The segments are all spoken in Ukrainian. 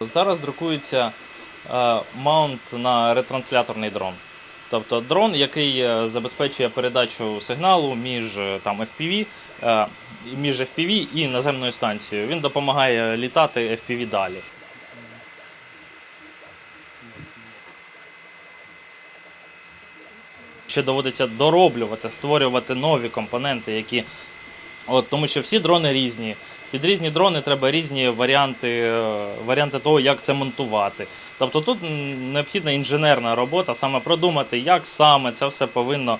Зараз друкується е, маунт на ретрансляторний дрон. Тобто дрон, який е, забезпечує передачу сигналу між е, там, FPV, між FPV і наземною станцією. Він допомагає літати FPV далі. Ще доводиться дороблювати, створювати нові компоненти, які От, тому що всі дрони різні. Під різні дрони треба різні варіанти, е, варіанти того, як це монтувати. Тобто тут необхідна інженерна робота, саме продумати, як саме це все повинно е,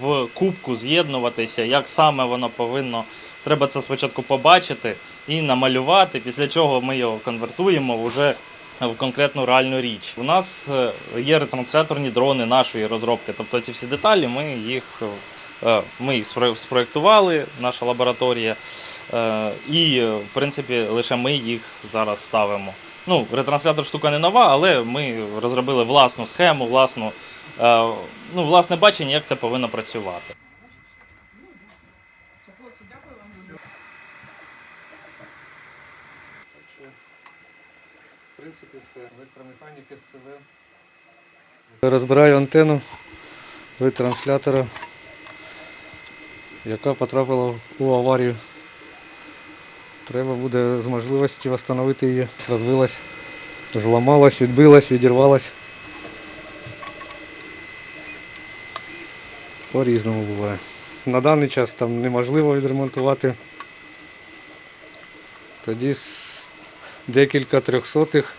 в кубку з'єднуватися, як саме воно повинно. Треба це спочатку побачити і намалювати, після чого ми його конвертуємо вже в конкретну реальну річ. У нас е, є ретрансляторні дрони нашої розробки. Тобто ці всі деталі ми їх. Е, Ми їх спро- спроєктували, наша лабораторія, е, і е, в принципі лише ми їх зараз ставимо. Ну, ретранслятор штука не нова, але ми розробили власну схему, власну, ну, власне бачення, як це повинно працювати. В принципі, все. Електромеханіки з. Розбираю антенну від транслятора, яка потрапила у аварію. Треба буде з можливості встановити її. Розвилась, зламалась, відбилась, відірвалась. По-різному буває. На даний час там неможливо відремонтувати. Тоді з декілька трьохсотих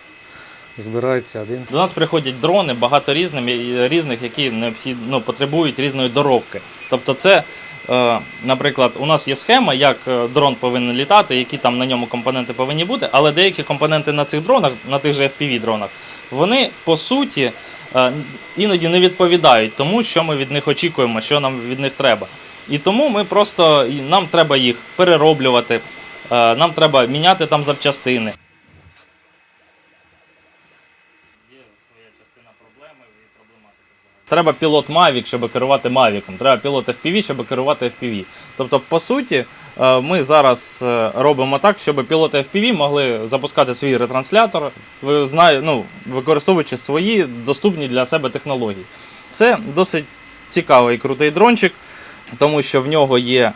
збирається один. До нас приходять дрони, багато різних, різних які необхідно ну, потребують різної доробки. Тобто, це, е, наприклад, у нас є схема, як е, дрон повинен літати, які там на ньому компоненти повинні бути, але деякі компоненти на цих дронах, на тих же FPV-дронах, вони по суті е, іноді не відповідають тому, що ми від них очікуємо, що нам від них треба. І тому ми просто нам треба їх перероблювати, нам треба міняти там запчастини. Треба пілот Mavic, щоб керувати Mavic. Треба пілот FPV, щоб керувати FPV. Тобто, по суті, е, ми зараз е, робимо так, щоб пілоти FPV могли запускати свій ретранслятор, ну, використовуючи свої доступні для себе технології. Це досить цікавий крутий дрончик, тому що в нього є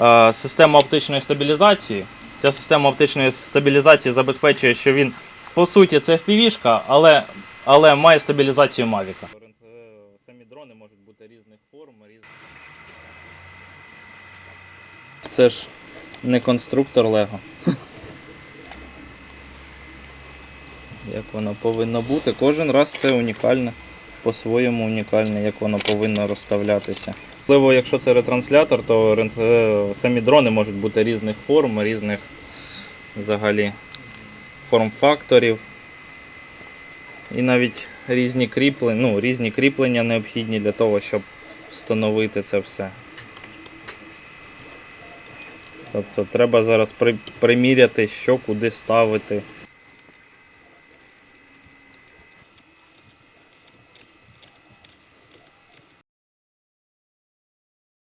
е, система оптичної стабілізації. Ця система оптичної стабілізації забезпечує, що він по суті це FPV-шка, але, але має стабілізацію Mavic. Дрони можуть бути різних форм, різних. Це ж не конструктор Лего. Як воно повинно бути. Кожен раз це унікальне, по-своєму унікальне, як воно повинно розставлятися. Можливо, якщо це ретранслятор, то е, самі дрони можуть бути різних форм, різних взагалі форм-факторів. І навіть різні кріплення, ну, різні кріплення необхідні для того, щоб встановити це все. Тобто треба зараз приміряти, що куди ставити.